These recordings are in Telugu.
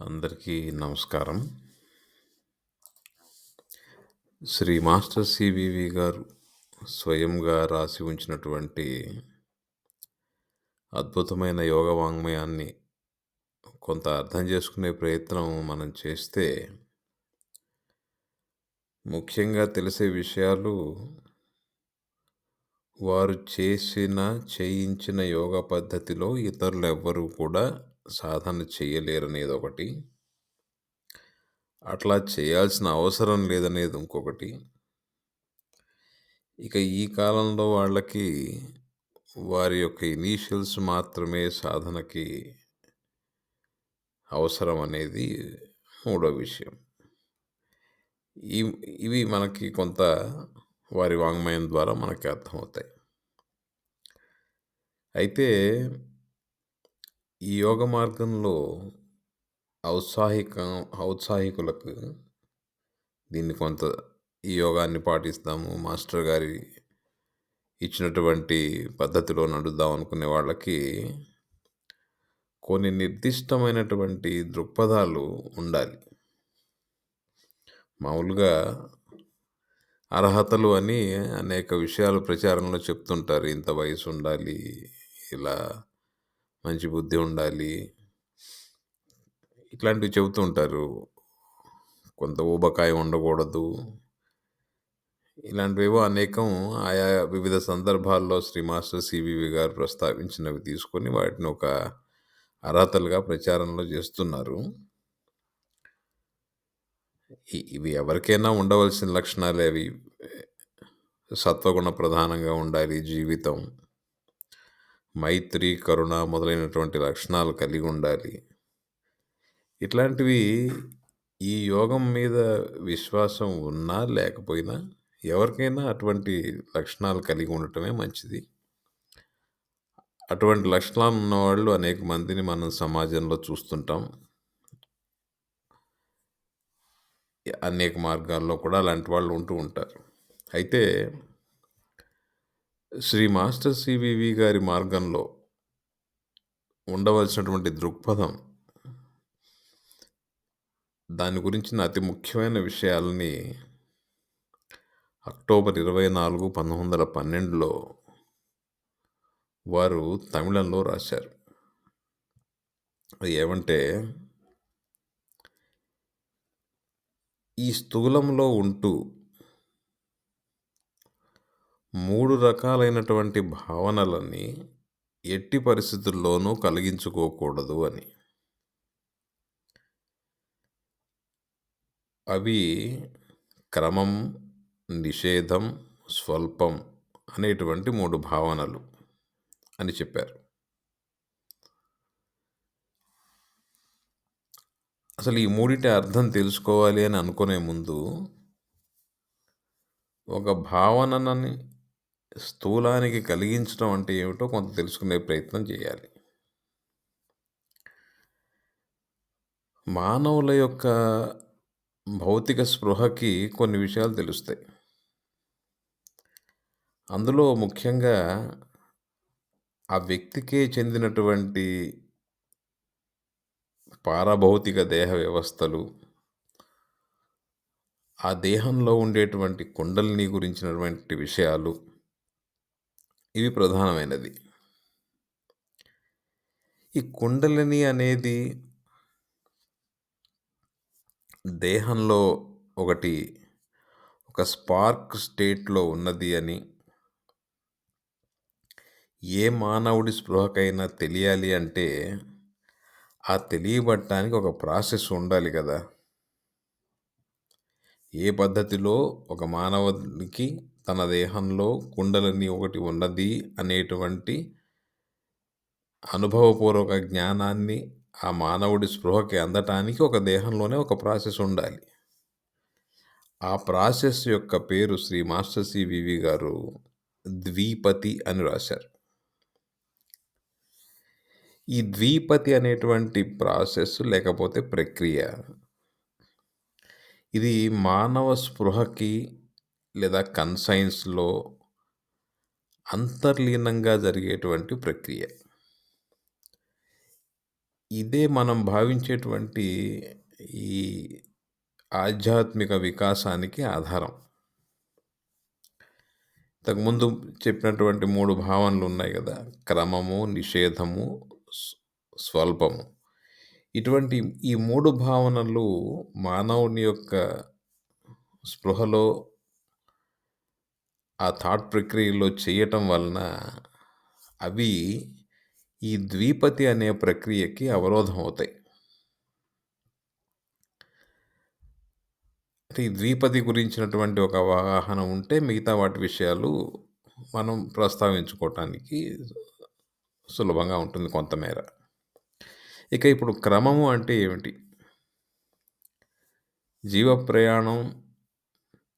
అందరికీ నమస్కారం. శ్రీ మాస్టర్ సివివి గారు స్వయంగా రాసి ఉంచినటువంటి అద్భుతమైన యోగ వాంగ్మయాన్ని కొంత అర్థం చేసుకునే ప్రయత్నం మనం చేస్తే ముఖ్యంగా తెలిసే విషయాలు వారు చేసిన చేయించిన యోగ పద్ధతిలో ఇతరులు ఎవ్వరూ కూడా సాధన చేయలేరనేది ఒకటి. అట్లా చేయాల్సిన అవసరం లేదనేది ఇంకొకటి. ఇక ఈ కాలంలో వాళ్ళకి వారి యొక్క ఇనీషియల్స్ మాత్రమే సాధనకి అవసరం అనేది మూడో విషయం. ఈ ఇవి మనకి కొంత వారి వాంగ్మయం ద్వారా మనకి అర్థమవుతాయి. అయితే ఈ యోగ మార్గంలో ఔత్సాహిక ఔత్సాహికులకు దీన్ని కొంత ఈ యోగాన్ని పాటిస్తాము. మాస్టర్ గారి ఇచ్చినటువంటి పద్ధతిలో నడుద్దాం అనుకునే వాళ్ళకి కొన్ని నిర్దిష్టమైనటువంటి దృక్పథాలు ఉండాలి. మామూలుగా అర్హతలు అని అనేక విషయాలు ప్రచారంలో చెప్తుంటారు. ఇంత వయసు ఉండాలి ఇలా మంచి బుద్ధి ఉండాలి. ఇట్లాంటివి చెబుతూ ఉంటారు. కొంత ఊబకాయం ఉండకూడదు. ఇలాంటివేవో అనేకం ఆయా వివిధ సందర్భాల్లో శ్రీ మాస్టర్ సివివి గారు ప్రస్తావించినవి తీసుకొని వాటిని ఒక అర్హతలుగా ప్రచారంలో చేస్తున్నారు. ఇవి ఎవరికైనా ఉండవలసిన లక్షణాలే అవి. సత్వగుణ ప్రధానంగా ఉండాలి జీవితం. మైత్రి కరుణ మొదలైనటువంటి లక్షణాలు కలిగి ఉండాలి. ఇట్లాంటివి ఈ యోగం మీద విశ్వాసం ఉన్నా లేకపోయినా ఎవరికైనా అటువంటి లక్షణాలు కలిగి ఉండటమే మంచిది. అటువంటి లక్షణాలు ఉన్నవాళ్ళు అనేక మందిని మనం సమాజంలో చూస్తుంటాం. అనేక మార్గాల్లో కూడా అలాంటి వాళ్ళు ఉంటూ ఉంటారు. అయితే శ్రీ మాస్టర్ సివివి గారి మార్గంలో ఉండవలసినటువంటి దృక్పథం దాని గురించిన అతి ముఖ్యమైన విషయాలని అక్టోబర్ ఇరవై నాలుగు పంతొమ్మిది వందల పన్నెండులో వారు తమిళంలో రాశారు. అది ఏమంటే ఈ స్థూలంలో ఉంటూ మూడు రకాలైనటువంటి భావనలని ఎట్టి పరిస్థితుల్లోనూ కలిగించుకోకూడదు అని. అవి క్రమం నిషేధం స్వల్పం అనేటువంటి మూడు భావనలు అని చెప్పారు. అసలు ఈ మూడింటి అర్థం తెలుసుకోవాలి అని అనుకునే ముందు ఒక భావనని స్థూలానికి కలిగించడం అంటే ఏమిటో కొంత తెలుసుకునే ప్రయత్నం చేయాలి. మానవుల యొక్క భౌతిక స్పృహకి కొన్ని విషయాలు తెలుస్తాయి. అందులో ముఖ్యంగా ఆ వ్యక్తికే చెందినటువంటి పారభౌతిక దేహ వ్యవస్థలు ఆ దేహంలో ఉండేటువంటి కుండలిని గురించినటువంటి విషయాలు ఇవి ప్రధానమైనది. ఈ కుండలిని అనేది దేహంలో ఒకటి ఒక స్పార్క్ స్టేట్లో ఉన్నది అని ఏ మానవుడి స్పృహకైనా తెలియాలి అంటే ఆ తెలియబట్టడానికి ఒక ప్రాసెస్ ఉండాలి కదా. ఏ పద్ధతిలో ఒక మానవునికి తన దేహంలో కుండలని ఒకటి ఉన్నది అనేటువంటి అనుభవపూర్వక జ్ఞానాన్ని ఆ మానవుడి స్పృహకి అందటానికి ఒక దేహంలోనే ఒక ప్రాసెస్ ఉండాలి. ఆ ప్రాసెస్ యొక్క పేరు శ్రీ మాస్టర్ సివివి గారు ద్విపతి అని రాశారు. ఈ ద్విపతి అనేటువంటి ప్రాసెస్ లేకపోతే ప్రక్రియ ఇది మానవ స్పృహకి లేదా కన్సైన్స్లో అంతర్లీనంగా జరిగేటువంటి ప్రక్రియ ఇదే మనం భావించేటువంటి ఈ ఆధ్యాత్మిక వికాసానికి ఆధారం. ఇంతకుముందు చెప్పినటువంటి మూడు భావనలు ఉన్నాయి కదా క్రమము, నిషేధము, స్వల్పము. ఇటువంటి ఈ మూడు భావనలు మానవుని యొక్క స్పృహలో ఆ థాట్ ప్రక్రియలో చేయటం వలన అవి ఈ ద్వీపతి అనే ప్రక్రియకి అవరోధం అవుతాయి. అంటే ఈ ద్విపది గురించినటువంటి ఒక అవగాహన ఉంటే మిగతా వాటి విషయాలు మనం ప్రస్తావించుకోవటానికి సులభంగా ఉంటుంది కొంతమేర. ఇక ఇప్పుడు క్రమము అంటే ఏమిటి? జీవ ప్రయాణం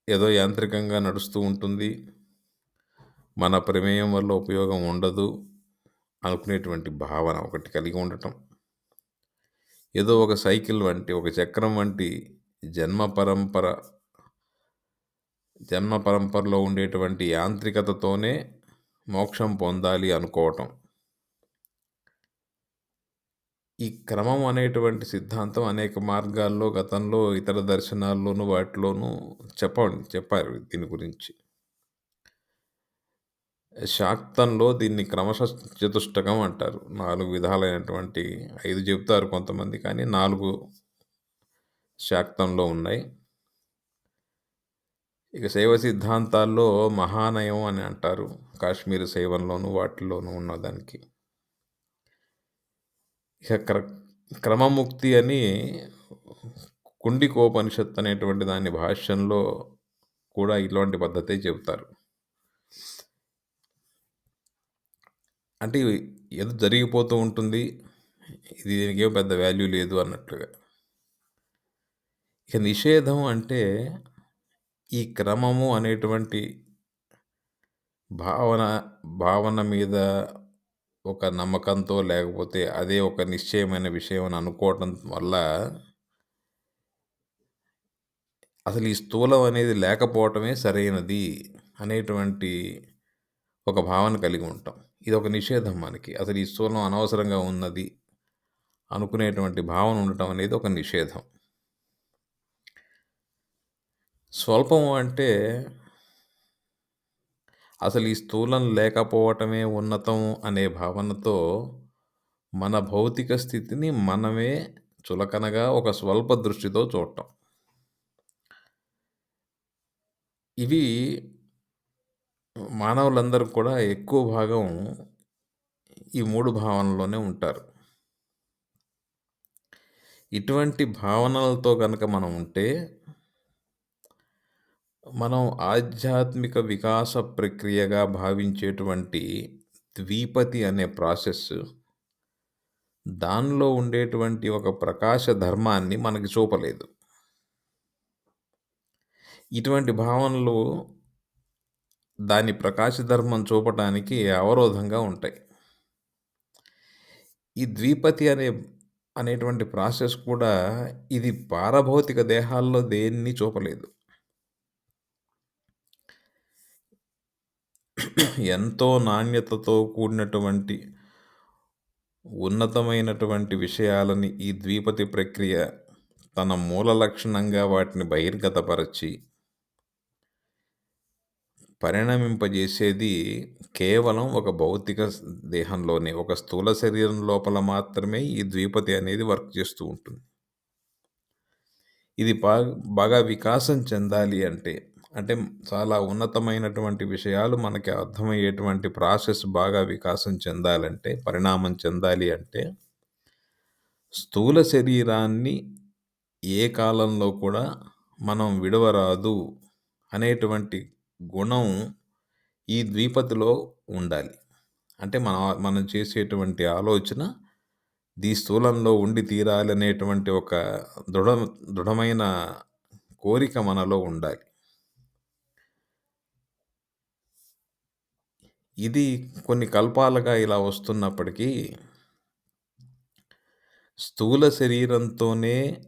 ఏదో యాంత్రికంగా నడుస్తూ ఉంటుంది. మన ప్రమేయం వల్ల ఉపయోగం ఉండదు అనుకునేటువంటి భావన ఒకటి కలిగి ఉండటం. ఏదో ఒక సైకిల్ వంటి, ఒక చక్రం వంటి జన్మ పరంపర జన్మ పరంపరలో ఉండేటువంటి యాంత్రికతతోనే మోక్షం పొందాలి అనుకోవటం. ఈ క్రమం అనేటువంటి సిద్ధాంతం అనేక మార్గాల్లో గతంలో ఇతర దర్శనాల్లోనూ వాటిలోనూ చెప్పండి చెప్పారు దీని గురించి. శాక్తంలో దీన్ని క్రమశ చతుష్టకం అంటారు. నాలుగు విధాలైనటువంటి ఐదు చెప్తారు కొంతమంది కానీ నాలుగు శాక్తంలో ఉన్నాయి. ఇక శైవ సిద్ధాంతాల్లో మహానయం అని అంటారు. కాశ్మీర్ శైవంలోను వాటిల్లోనూ ఉన్నదానికి. ఇక క్ర క్రమముక్తి అని కుండికోపనిషత్ అనేటువంటి దాని భాష్యంలో కూడా ఇలాంటి పద్ధతే చెబుతారు. అంటే ఏదో జరిగిపోతూ ఉంటుంది. ఇది దీనికేం పెద్ద వాల్యూ లేదు అన్నట్లుగా. ఇక నిషేధం అంటే ఈ క్రమము అనేటువంటి భావన భావన మీద ఒక నమ్మకంతో లేకపోతే అదే ఒక నిశ్చయమైన విషయం అని అనుకోవటం వల్ల అసలు ఈ స్థూలం అనేది లేకపోవటమే సరైనది అనేటువంటి ఒక భావన కలిగి ఉంటాం. ఇదొక నిషేధం మనకి. అసలు ఈ స్థూలం అనవసరంగా ఉన్నది అనుకునేటువంటి భావన ఉండటం అనేది ఒక నిషేధం. స్వల్పము అంటే అసలు ఈ స్థూలం లేకపోవటమే ఉన్నతం అనే భావనతో మన భౌతిక స్థితిని మనమే చులకనగా ఒక స్వల్ప దృష్టితో చూడటం. ఇవి మానవులందరూ కూడా ఎక్కువ భాగం ఈ మూడు భావనల్లోనే ఉంటారు. ఇటువంటి భావనలతో కనుక మనం ఉంటే మనం ఆధ్యాత్మిక వికాస ప్రక్రియగా భావించేటువంటి ద్వీపతి అనే ప్రాసెస్ దానిలో ఉండేటువంటి ఒక ప్రకాశ ధర్మాన్ని మనకి చూపలేదు. ఇటువంటి భావనలు దాని ప్రకాశ ధర్మం చూపటానికి అవరోధంగా ఉంటాయి. ఈ ద్వీపతి అనే అనేటువంటి ప్రాసెస్ కూడా ఇది పారభౌతిక దేహాల్లో దేన్ని చూపలేదు. ఎంతో నాణ్యతతో కూడినటువంటి ఉన్నతమైనటువంటి విషయాలని ఈ ద్విపది ప్రక్రియ తన మూల లక్షణంగా వాటిని బహిర్గతపరచి పరిణమింపజేసేది కేవలం ఒక భౌతిక దేహంలోనే ఒక స్థూల శరీరం లోపల మాత్రమే ఈ ద్వీపతి అనేది వర్క్ చేస్తూ ఉంటుంది. ఇది బాగా బాగా వికాసం చెందాలి అంటే అంటే చాలా ఉన్నతమైనటువంటి విషయాలు మనకి అర్థమయ్యేటువంటి ప్రాసెస్ బాగా వికాసం చెందాలంటే పరిణామం చెందాలి అంటే స్థూల శరీరాన్ని ఏ కాలంలో కూడా మనం విడవరాదు అనేటువంటి గుణం ఈ ద్విపదిలో ఉండాలి. అంటే మన మనం చేసేటువంటి ఆలోచన దీ స్థూలంలో ఉండి తీరాలనేటువంటి ఒక దృఢ దృఢమైన కోరిక మనలో ఉండాలి. ఇది కొన్ని కల్పాలుగా ఇలా వస్తున్నప్పటికీ స్థూల శరీరంతోనే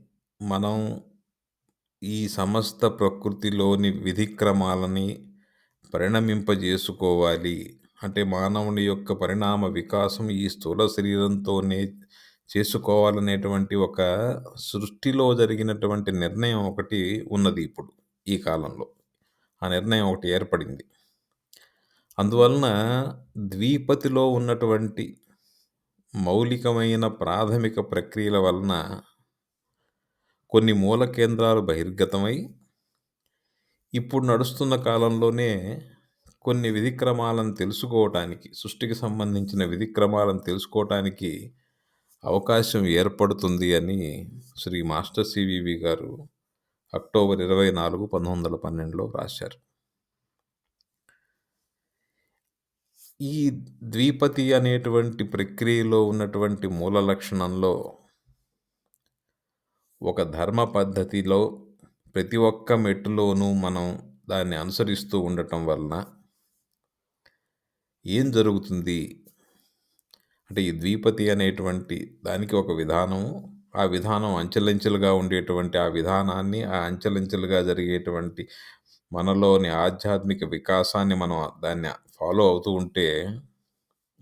మనం ఈ సమస్త ప్రకృతిలోని విధిక్రమాలని పరిణమింపజేసుకోవాలి. అంటే మానవుని యొక్క పరిణామ వికాసం ఈ స్థూల శరీరంతోనే చేసుకోవాలనేటువంటి ఒక సృష్టిలో జరిగినటువంటి నిర్ణయం ఒకటి ఉన్నది ఇప్పుడు ఈ కాలంలో. ఆ నిర్ణయం ఒకటి ఏర్పడింది. అందువలన ద్వీపతిలో ఉన్నటువంటి మౌలికమైన ప్రాథమిక ప్రక్రియల వలన కొన్ని మూల కేంద్రాలు బహిర్గతమై ఇప్పుడు నడుస్తున్న కాలంలోనే కొన్ని విధిక్రమాలను తెలుసుకోవటానికి సృష్టికి సంబంధించిన విధిక్రమాలను తెలుసుకోవటానికి అవకాశం ఏర్పడుతుంది అని శ్రీ మాస్టర్ సివివి గారు అక్టోబర్ ఇరవై నాలుగు పంతొమ్మిది వందల పన్నెండులో రాశారు. ఈ ద్విపతి అనేటువంటి ప్రక్రియలో ఉన్నటువంటి మూల లక్షణంలో ఒక ధర్మ పద్ధతిలో ప్రతి ఒక్క మెట్టులోనూ మనం దాన్ని అనుసరిస్తూ ఉండటం వలన ఏం జరుగుతుంది? అంటే ఈ ద్విపతి అనేటువంటి దానికి ఒక విధానము ఆ విధానం అంచెలంచెలుగా ఉండేటువంటి ఆ విధానాన్ని ఆ అంచెలంచెలుగా జరిగేటువంటి మనలోని ఆధ్యాత్మిక వికాసాన్ని మనం దాన్ని ఫాలో అవుతూ ఉంటే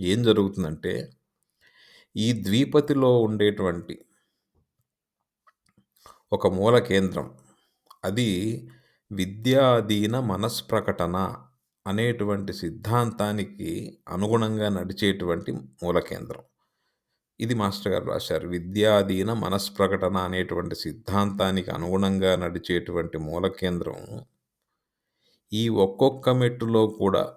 ఏం జరుగుతుందంటే ఈ ద్వీపతిలో ఉండేటువంటి ఒక మూల కేంద్రం అది విద్యాధీన మనస్ప్రకటన అనేటువంటి సిద్ధాంతానికి అనుగుణంగా నడిచేటువంటి మూల కేంద్రం. ఇది మాస్టర్ గారు రాశారు. విద్యాధీన మనస్ప్రకటన అనేటువంటి సిద్ధాంతానికి అనుగుణంగా నడిచేటువంటి మూల కేంద్రం ఈ ఒక్కొక్క మెట్టులో కూడా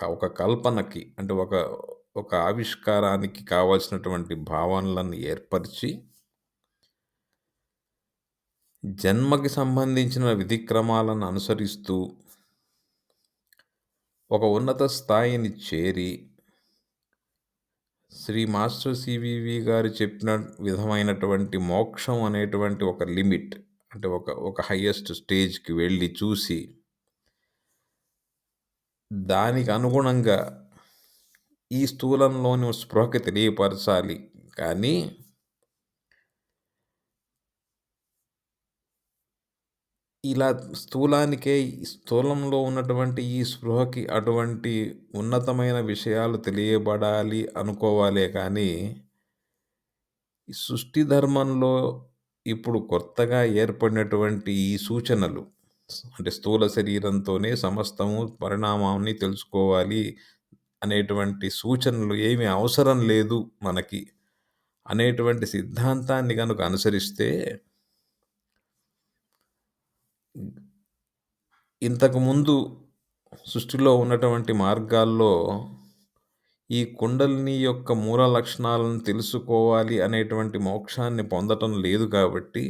ఒక కల్పనకి అంటే ఒక ఒక ఆవిష్కారానికి కావాల్సినటువంటి భావనలను ఏర్పరిచి జన్మకి సంబంధించిన విధిక్రమాలను అనుసరిస్తూ ఒక ఉన్నత స్థాయిని చేరి శ్రీ మాస్టర్ సివివి గారు చెప్పిన విధమైనటువంటి మోక్షం అనేటువంటి ఒక లిమిట్ అంటే ఒక ఒక హయ్యెస్ట్ స్టేజ్కి వెళ్ళి చూసి దానికి అనుగుణంగా ఈ స్థూలంలోని స్పృహకి తెలియపరచాలి. కానీ ఇలా స్థూలానికే స్థూలంలో ఉన్నటువంటి ఈ స్పృహకి అటువంటి ఉన్నతమైన విషయాలు తెలియబడాలి అనుకోవాలే కానీ సృష్టి ధర్మంలో ఇప్పుడు కొత్తగా ఏర్పడినటువంటి ఈ సూచనలు అంటే స్థూల శరీరంతోనే సమస్తము పరిణామాన్ని తెలుసుకోవాలి అనేటువంటి సూచనలు ఏమి అవసరం లేదు మనకి. అనేటువంటి సిద్ధాంతాన్ని కనుక అనుసరిస్తే ఇంతకుముందు సృష్టిలో ఉన్నటువంటి మార్గాల్లో ఈ కుండలిని యొక్క మూల లక్షణాలను తెలుసుకోవాలి అనేటువంటి మోక్షాన్ని పొందటం లేదు కాబట్టి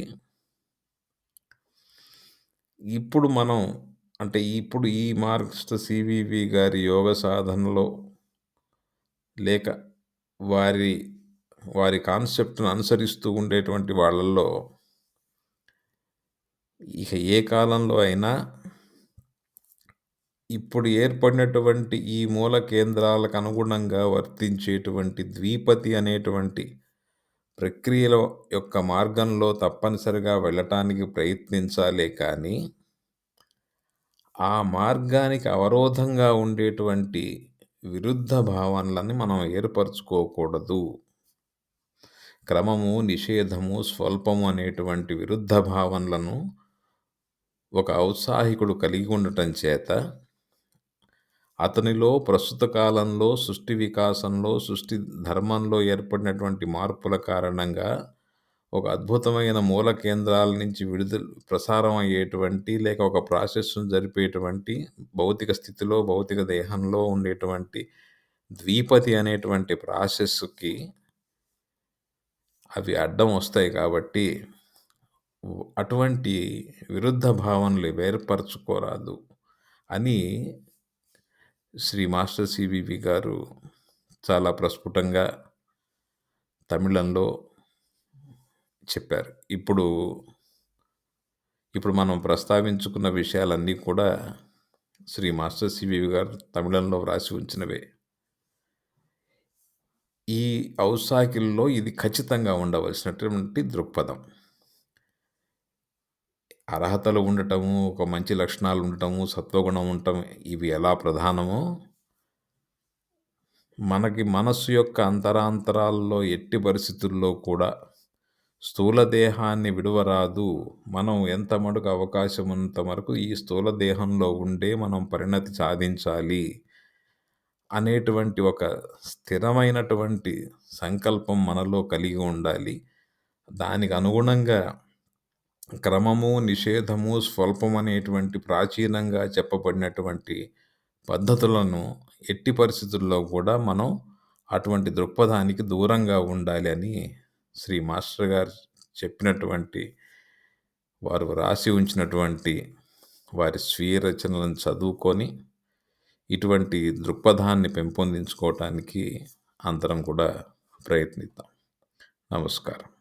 ఇప్పుడు మనం అంటే ఇప్పుడు ఈ మార్క్స్ట్ సివివి గారి యోగ సాధనలో లేక వారి వారి కాన్సెప్ట్ను అనుసరిస్తూ ఉండేటువంటి వాళ్ళల్లో ఇక ఏ కాలంలో అయినా ఇప్పుడు ఏర్పడినటువంటి ఈ మూల కేంద్రాలకు అనుగుణంగా వర్తించేటువంటి ద్విపతి అనేటువంటి ప్రక్రియల యొక్క మార్గంలో తప్పనిసరిగా వెళ్ళటానికి ప్రయత్నించాలే కానీ ఆ మార్గానికి అవరోధంగా ఉండేటువంటి విరుద్ధ భావనలని మనం ఏర్పరచుకోకూడదు. క్రమము నిషేధము స్వల్పము అనేటువంటి విరుద్ధ భావనలను ఒక ఔత్సాహికుడు కలిగి ఉండటం చేత అతనిలో ప్రస్తుత కాలంలో సృష్టి వికాసంలో సృష్టి ధర్మంలో ఏర్పడినటువంటి మార్పుల కారణంగా ఒక అద్భుతమైన మూల కేంద్రాల నుంచి విడుదల ప్రసారం అయ్యేటువంటి లేక ఒక ప్రాసెస్ను జరిపేటువంటి భౌతిక స్థితిలో భౌతిక దేహంలో ఉండేటువంటి ద్వీపతి అనేటువంటి ప్రాసెస్కి అవి అడ్డం వస్తాయి కాబట్టి అటువంటి విరుద్ధ భావనలు ఏర్పరచుకోరాదు అని శ్రీ మాస్టర్ సివివి గారు చాలా ప్రస్ఫుటంగా తమిళంలో చెప్పారు. ఇప్పుడు ఇప్పుడు మనం ప్రస్తావించుకున్న విషయాలన్నీ కూడా శ్రీ మాస్టర్ సివివి గారు తమిళంలో వ్రాసి ఉంచినవే. ఈ ఔసాకిల్లో ఇది ఖచ్చితంగా ఉండవలసినటువంటి దృక్పథం. అర్హతలు ఉండటము ఒక మంచి లక్షణాలు ఉండటము సత్వగుణం ఉండటం ఇవి ఎలా ప్రధానమో మనకి మనస్సు యొక్క అంతరాంతరాల్లో ఎట్టి పరిస్థితుల్లో కూడా స్థూల దేహాన్ని విడవరాదు. మనం ఎంత మటుకు అవకాశం ఉన్నంత వరకు ఈ స్థూల దేహంలో ఉండే మనం పరిణతి సాధించాలి అనేటువంటి ఒక స్థిరమైనటువంటి సంకల్పం మనలో కలిగి ఉండాలి. దానికి అనుగుణంగా క్రమము నిషేధము స్వల్పం అనేటువంటి ప్రాచీనంగా చెప్పబడినటువంటి పద్ధతులను ఎట్టి పరిస్థితుల్లో కూడా మనం అటువంటి దృక్పథానికి దూరంగా ఉండాలి అని శ్రీ మాస్టర్ గారు చెప్పినటువంటి వారు రాసి ఉంచినటువంటి వారి స్వీయ రచనలను చదువుకొని ఇటువంటి దృక్పథాన్ని పెంపొందించుకోవటానికి అందరం కూడా ప్రయత్నిద్దాం. నమస్కారం.